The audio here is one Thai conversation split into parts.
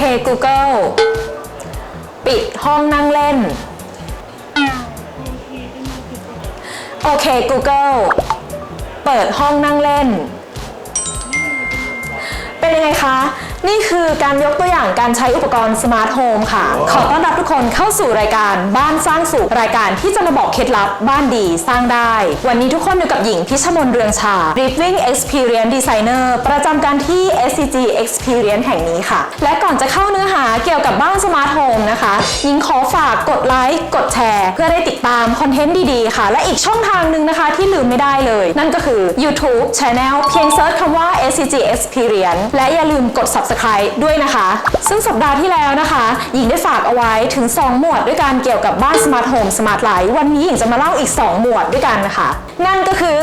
ค Google ปิดห้องนั่งเล่น โอเค Google เปิดห้องนั่งเล่น เป็นยังไงคะ นี่คือการยกตัวอย่างการใช้อุปกรณ์สมาร์ทโฮมค่ะ ขอต้อนรับทุกคนเข้าสู่รายการบ้านสร้างสุขรายการที่จะมาบอกเคล็ดลับบ้านดีสร้างได้ วันนี้ทุกคนอยู่กับหญิงพิชมนเรืองชา Living Experience Designer ประจำการที่ SCG Experience แห่งนี้ค่ะ และก่อนจะเข้าเนื้อหาเกี่ยวกับบ้านสมาร์ทโฮมนะคะหญิงขอฝากกดไลค์กดแชร์ เพื่อได้ติดตามคอนเทนต์ดีๆค่ะ และอีกช่องทางหนึ่งนะคะที่ลืมไม่ได้เลย นั่นก็คือ YouTube Channel เพียงเซิร์ชคำว่า SCG Experience และอย่าลืมกด Subscribe ด้วยนะคะ ซึ่งสัปดาห์ที่แล้วนะคะ หญิงได้ฝากเอาไว้ถึง 2 หมวดด้วยการเกี่ยวกับบ้าน Smart Home Smart Life วันนี้หญิงจะมาเล่าอีก 2 หมวดด้วยกันนะคะ นั่นก็คือ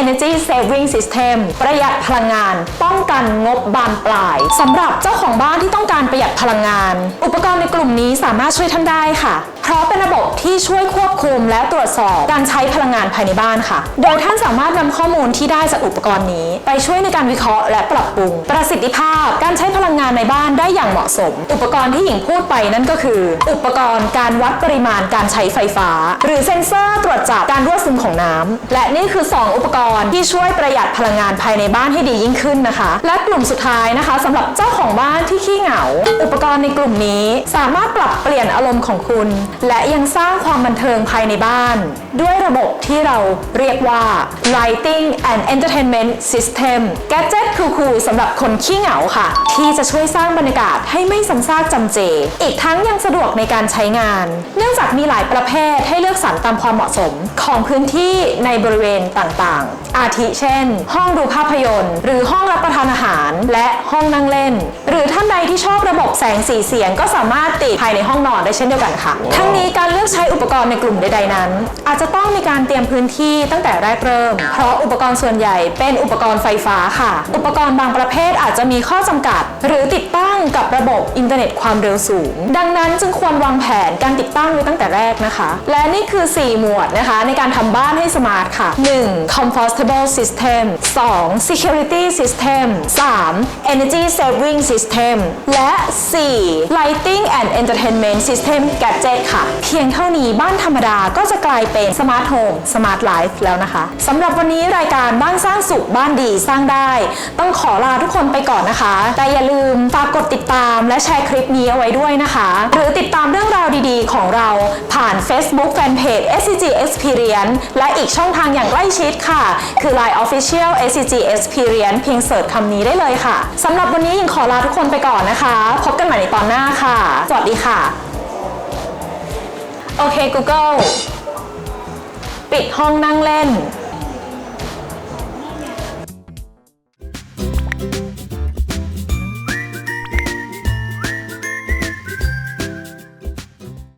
Energy Saving System ประหยัดพลังงาน ป้องกันงบบานปลายสำหรับเจ้าของบ้านที่ต้องการประหยัดพลังงาน อุปกรณ์ในกลุ่มนี้สามารถช่วยท่านได้ค่ะ เพราะเป็นระบบที่ช่วยควบคุมและตรวจสอบการใช้พลังงานภายในบ้านค่ะ โดยท่านสามารถนำข้อมูลที่ได้จากอุปกรณ์นี้ ไปช่วยในการวิเคราะห์และปรับปรุง ประสิทธิภาพการใช้พลังงานในบ้านได้อย่างเหมาะสม อุปกรณ์ที่หญิงพูดไปนั่นก็คือ อุปกรณ์การวัดปริมาณการใช้ไฟฟ้า หรือเซ็นเซอร์ตรวจจับการรั่วซึมของน้ำและนี่คือ 2 อุปกรณ์ที่ช่วยประหยัดพลังงานภายในบ้านให้ดียิ่งขึ้นนะคะ และกลุ่มสุดท้ายนะคะสำหรับเจ้าของบ้านที่ขี้เหงา อุปกรณ์ในกลุ่มนี้สามารถปรับเปลี่ยนอารมณ์ของคุณและยังสร้างความบันเทิงภายในบ้าน ด้วยระบบที่เราเรียกว่า Lighting and Entertainment System แกจ็ตคูลๆสำหรับคนขี้เหงาค่ะ ที่จะช่วยสร้างบรรยากาศให้ไม่ซ้ำซากจำเจ อีกทั้งยังสะดวกในการใช้งาน เนื่องจากมีหลายประเภทให้เลือกสรรตามความเหมาะสมของพื้นที่ในบริเวณต่างๆ อาทิเช่น ห้องดูภาพยนตร์ หรือห้องรับประทานอาหาร และห้องนั่งเล่น หรือท่านใดที่ชอบระบบแสงสีเสียงก็สามารถติดภายในห้องนอนได้เช่นเดียวกันค่ะ ทั้งนี้การเลือกใช้อุปกรณ์ในกลุ่มใดๆนั้น อาจจะต้องมีการเตรียมพื้นที่ตั้งแต่แรกเริ่ม เพราะอุปกรณ์ส่วนใหญ่เป็นอุปกรณ์ไฟฟ้าค่ะ อุปกรณ์บางประเภทอาจจะมีข้อจำกัด หรือติดตั้งกับระบบอินเทอร์เน็ตความเร็วสูง ดังนั้นจึงควรวางแผนการติดตั้งไว้ตั้งแต่แรกนะคะ และนี่คือ 4 หมวดนะคะ ในการทำบ้านให้สมาร์ทค่ะ 1. Comfortable system 2. security system 3. energy saving system และ 4. lighting and entertainment system gadget ค่ะ เพียงเท่านี้บ้านธรรมดาก็จะกลายเป็น smart home smart life แล้วนะคะสำหรับวันนี้รายการบ้านสร้างสุขบ้านดีสร้างได้ ต้องขอลาทุกคนไปก่อนนะคะ แต่อย่าลืมฝากกดติดตามและแชร์คลิปนี้เอาไว้ด้วยนะคะ หรือติดตามเรื่องราวดีๆ ของเราผ่าน Facebook Fanpage SCG Experience และอีกช่องทางอย่างใกล้ชิดค่ะคือ Line Official SCG Experience เพียงเสิร์ชคำนี้ได้เลยค่ะสำหรับวันนี้ยิงขอลาทุกคนไปก่อนนะคะ พบกันใหม่ในตอนหน้าค่ะ สวัสดีค่ะ โอเค Google ปิดห้องนั่งเล่น